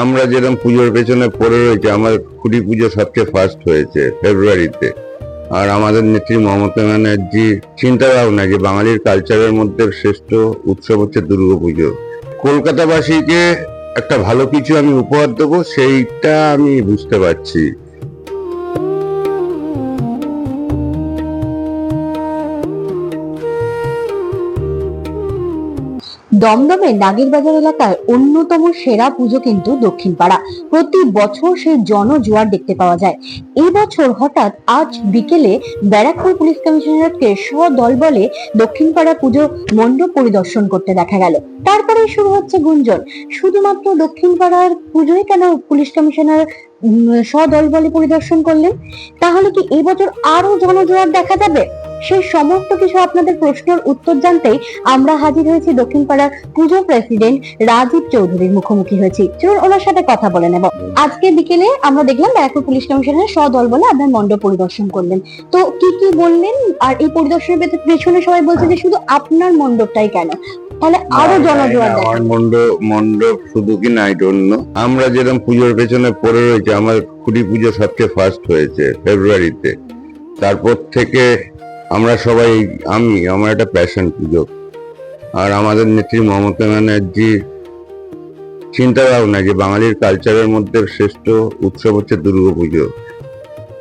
আমরা যেরকম পুজোর পেছনে পড়ে রয়েছে, আমার খুঁটি পুজো সবচেয়ে ফার্স্ট হয়েছে ফেব্রুয়ারিতে আর আমাদের নেত্রী মমতা ব্যানার্জির চিন্তা ভাবনা যে বাঙালির কালচারের মধ্যে শ্রেষ্ঠ উৎসব হচ্ছে দুর্গাপুজো কলকাতাবাসীকে একটা ভালো কিছু আমি উপহার দেবো, সেইটা আমি বুঝতে পারছি। দমদমে নাগেরবাজার এলাকায় অন্যতম সেরা পুজো কিন্তু দক্ষিণপাড়া। প্রতি বছর সেই জনজোয়ার দেখতে পাওয়া যায়। এই বছর হঠাৎ আজ বিকেলে ব্যারাকপুর পুলিশ কমিশনারকে দল বলে দক্ষিণপাড়া পুজো মণ্ডপ পরিদর্শন করতে দেখা গেল। তারপরে শুরু হচ্ছে গুঞ্জন। শুধুমাত্র দক্ষিণপাড়ার পুজোই কেন পুলিশ কমিশনার সদল বলে পরিদর্শন করলেন? তাহলে কি এই বছর আরও জনজোয়ার দেখা যাবে? সেই সমস্ত কিছু আপনাদের প্রশ্নের উত্তর জানতেই আমরা হাজির হয়েছি দক্ষিণপাড়ার পুজো প্রেসিডেন্ট রাজীব চৌধুরীর মুখোমুখি হয়েছি। চলুন ওনার সাথে কথা বলে নেব। আজকে বিকেলে আমরা দেখলাম ব্যারাকপুর পুলিশ কমিশনের সদল বলে আপনার মণ্ডপ পরিদর্শন করলেন। তো কি কি বললেন? আর এই পরিদর্শনের পেছনে- সবাই বলছে যে শুধু আপনার মণ্ডপটাই কেন? তাহলে আরও জনজোয়ার দেখা আমার মণ্ডপ মণ্ডপ শুধু কি নাই অন্য। আমরা যেরকম পুজোর পেছনে পড়ে রয়েছে আমার খুঁটি পুজো সবচেয়ে ফার্স্ট হয়েছে ফেব্রুয়ারিতে তারপর থেকে আমরা সবাই, আমি, আমার একটা প্যাশন পুজো। আর আমাদের নেত্রী মমতা ব্যানার্জির চিন্তা ভাবনা যে বাঙালির কালচারের মধ্যে শ্রেষ্ঠ উৎসব হচ্ছে দুর্গাপুজো।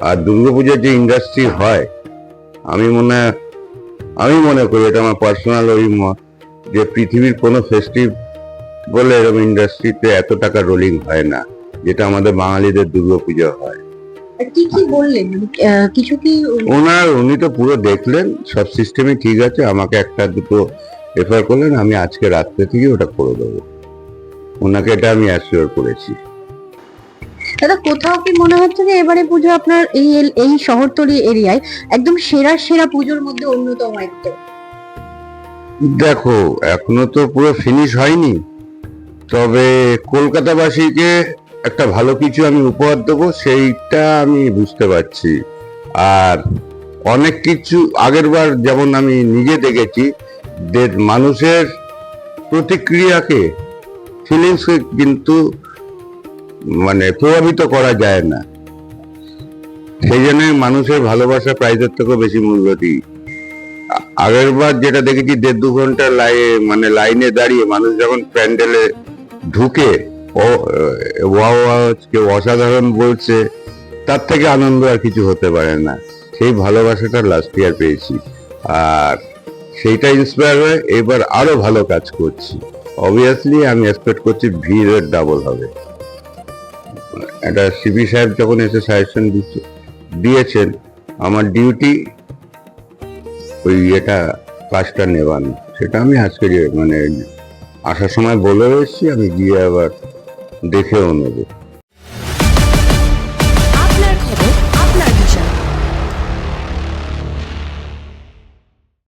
আর দুর্গাপুজোর যে ইন্ডাস্ট্রি হয়, আমি মনে আমি মনে করি এটা আমার পার্সোনাল অভিমত যে পৃথিবীর কোনো ফেস্টিভ বলে এরকম ইন্ডাস্ট্রিতে এত টাকা রোলিং হয় না, যেটা আমাদের বাঙালিদের দুর্গাপুজো হয়। কি কি বললেন? মানে, কিছু কি ওনার উনি তো পুরো দেখলেন সব সিস্টেমই ঠিক আছে আমাকে একটা দুটো রেফার করলেন আমি আজকে রাত্রে থেকে ওটা করে দেবো। ওনাকে এটা আমি অ্যাসিওর করেছি। দাদা কোথাও কি মনে হচ্ছে যে এবারে পুজো আপনার এই এই শহরতলি এরিয়ায় একদম সেরা সেরা পুজোর মধ্যে অন্যতম একদম দেখো এখনও তো পুরো ফিনিশ হয়নি। তবে কলকাতাবাসীকে একটা ভালো কিছু আমি উপহার দেবো, সেইটা আমি বুঝতে পারছি। আর অনেক কিছু আগের বার যেমন আমি নিজে দেখেছি, যে মানুষের প্রতিক্রিয়াকে ফিলিংসকে কিন্তু মানে প্রভাবিত করা যায় না। সেই জন্য মানুষের ভালোবাসা প্রাইজের থেকেও বেশি মূল্য দিই। আগের বার যেটা দেখেছি, দেড় দু ঘণ্টা লাই মানে লাইনে দাঁড়িয়ে মানুষ যখন প্যান্ডেলে ঢুকে ওয়া অসাধারণ বলছে। তার থেকে আনন্দ আর কিছু হতে পারে না। সেই ভালোবাসাটা লাস্ট ইয়ার পেয়েছি। আর সেইটা ইন্সপায়ার হয়ে এবার আরও ভালো কাজ করছি। অবভিয়াসলি আমি এক্সপেক্ট করছি ভিড়ের ডাবল হবে। একটা সিপি সাহেব যখন এসে সাজেশন দিচ্ছে, দিয়েছেন, আমার ডিউটি ওই এটা কাজটা নেবান সেটা আমি আজকে মানে আসার সময় বলে এসেছি, আমি গিয়ে আবার দেখেও নেব।